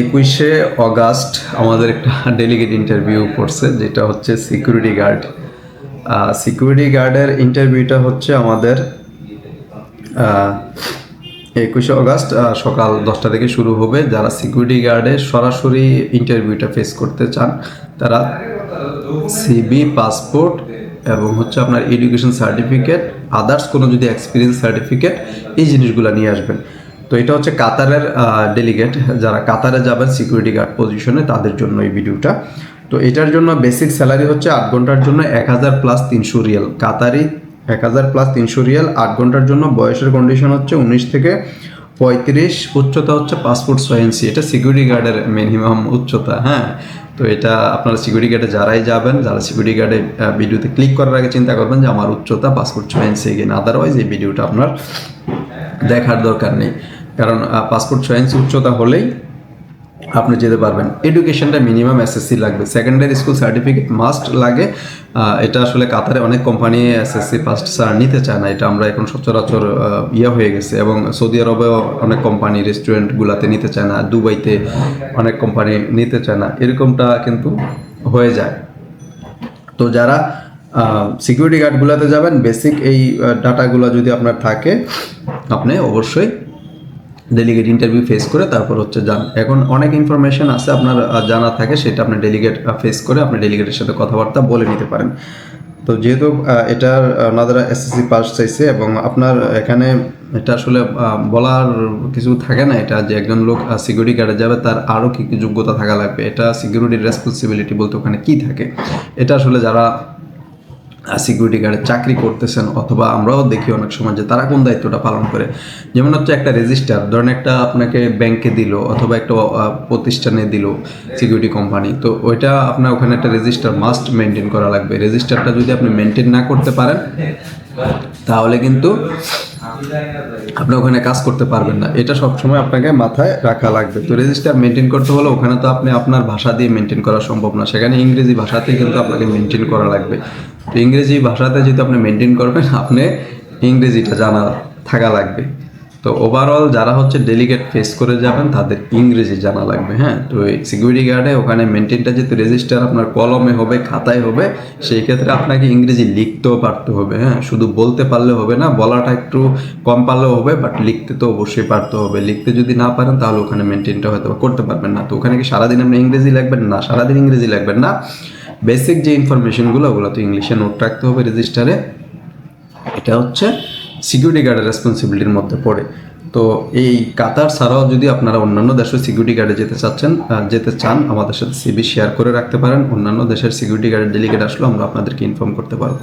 একুশে অগাস্ট আমাদের একটা ডেলিগেট ইন্টারভিউ পড়ছে যেটা হচ্ছে সিকিউরিটি গার্ড সিকিউরিটি গার্ডের ইন্টারভিউটা হচ্ছে আমাদের একুশে অগাস্ট সকাল দশটা থেকে শুরু হবে। যারা সিকিউরিটি গার্ডে সরাসরি ইন্টারভিউটা ফেস করতে চান, তারা সিবি পাসপোর্ট এবং হচ্ছে আপনার এডুকেশন সার্টিফিকেট আদার্স কোনো যদি এক্সপিরিয়েন্স সার্টিফিকেট এই জিনিসগুলো নিয়ে আসবেন। তো এটা হচ্ছে কাতারের ডেলিগেট যারা কাতারে যাবেন সিকিউরিটি গার্ড পজিশনে তাদের জন্য এই ভিডিওটা তো এটার জন্য বেসিক স্যালারি হচ্ছে আট ঘণ্টার জন্য এক হাজার প্লাস তিনশো রিয়াল। কাতারি এক হাজার প্লাস তিনশো রিয়াল, আট ঘণ্টার জন্য বয়সের কন্ডিশন হচ্ছে উনিশ থেকে পঁয়ত্রিশ, উচ্চতা হচ্ছে পাসপোর্ট ইঞ্চি। এটা সিকিউরিটি গার্ডের মিনিমাম উচ্চতা হ্যাঁ? তো এটা আপনারা সিকিউরিটি গার্ডে যারাই যাবেন, যারা সিকিউরিটি গার্ডে ভিডিওতে ক্লিক করার আগে চিন্তা করবেন যে আমার উচ্চতা পাসপোর্ট ইঞ্চি কিনা। আদারওয়াইজ এই ভিডিওটা আপনার দেখার দরকার নেই। কারণ পাসপোর্ট ছয় ইঞ্চি উচ্চতা হলেই আপনি যেতে পারবেন। এডুকেশনটা মিনিমাম এসএসসি লাগবে। সেকেন্ডারি স্কুল সার্টিফিকেট মাস্ট লাগে। এটা আসলে কাতারে অনেক কোম্পানি এসএসসি ফার্স্ট স্যার নিতে চায় না। এটা আমরা এখন সচরাচর ইয়ে হয়ে গেছে এবং সৌদি আরবেও অনেক কোম্পানি রেস্টুরেন্টগুলোতে নিতে চায় না। দুবাইতে অনেক কোম্পানি নিতে চায় না। এরকমটা কিন্তু হয়ে যায়। তো যারা সিকিউরিটি গার্ডগুলোতে যাবেন বেসিক এই ডাটাগুলো যদি আপনার থাকে, আপনি অবশ্যই ডেলিগেট ইন্টারভিউ ফেস করে তারপর হচ্ছে যান। এখন অনেক ইনফরমেশন আছে আপনার জানা থাকে, সেটা আপনি ডেলিগেট ফেস করে আপনি ডেলিগেটের সাথে কথাবার্তা বলে নিতে পারেন। তো যেহেতু এটার ওনাদের এসএসসি পাস চাইছে এবং আপনার এখানে এটা আসলে বলার কিছু থাকে না, এটা যে একজন লোক সিকিউরিটি গার্ডে যাবে, তার আরও কী কী যোগ্যতা থাকা লাগবে, এটা সিকিউরিটির রেসপন্সিবিলিটি বলতে ওখানে কী থাকে? এটা আসলে যারা সিকিউরিটি গার্ডে চাকরি করতেছেন অথবা আমরাও দেখি অনেক সময় যে তারা কোন দায়িত্বটা পালন করে। যেমন হচ্ছে একটা রেজিস্টার ধরেন একটা আপনাকে ব্যাংকে দিল অথবা একটা প্রতিষ্ঠানে দিল সিকিউরিটি কোম্পানি তো ওইটা আপনার ওখানে একটা রেজিস্টার মাস্ট মেনটেন করা লাগবে। রেজিস্টারটা যদি আপনি মেনটেন না করতে পারেন, তাহলে কিন্তু আপনি ওখানে কাজ করতে পারবেন না। এটা সবসময় আপনাকে মাথায় রাখা লাগবে। তো রেজিস্টার মেনটেন করতে হলে ওখানে তো আপনি আপনার ভাষা দিয়ে মেনটেন করা সম্ভব না। সেখানে ইংরেজি ভাষাতে কিন্তু আপনাকে মেনটেন করা লাগবে। তো ইংরেজি ভাষাতে যেহেতু আপনি মেনটেন করবেন, আপনি ইংরেজিটা জানা থাকা লাগবে। তো ওভারঅল যারা হচ্ছে ডেলিগেট ফেস করে যাবেন, তাদের ইংরেজি জানা লাগবে হ্যাঁ? তো সিকিউরিটি গার্ডে ওখানে মেনটেনটা যেহেতু রেজিস্টার আপনার কলমে হবে, খাতায় হবে, সেই ক্ষেত্রে আপনাকে ইংরেজি লিখতেও পারতে হবে হ্যাঁ? শুধু বলতে পারলে হবে না, বলাটা একটু কম পারলেও হবে বাট লিখতে তো অবশ্যই পারতে হবে। লিখতে যদি না পারেন, তাহলে ওখানে মেনটেনটা হয়তো করতে পারবেন না। তো ওখানে কি সারাদিন আপনি ইংরেজি লিখবেন না? সারাদিন ইংরেজি লাগবেন না। বেসিক যে ইনফরমেশনগুলো ওগুলো তো ইংলিশে নোট রাখতে হবে রেজিস্টারে এটা হচ্ছে সিকিউরিটি গার্ডের রেসপন্সিবিলিটির মধ্যে পড়ে। তো এই কাতার ছাড়াও যদি আপনারা অন্যান্য দেশের সিকিউরিটি গার্ডে যেতে চাচ্ছেন যেতে চান, আমাদের সাথে সিবি শেয়ার করে রাখতে পারেন। অন্যান্য দেশের সিকিউরিটি গার্ডের ডেলিগেট আসলেও আমরা আপনাদেরকে ইনফর্ম করতে পারব।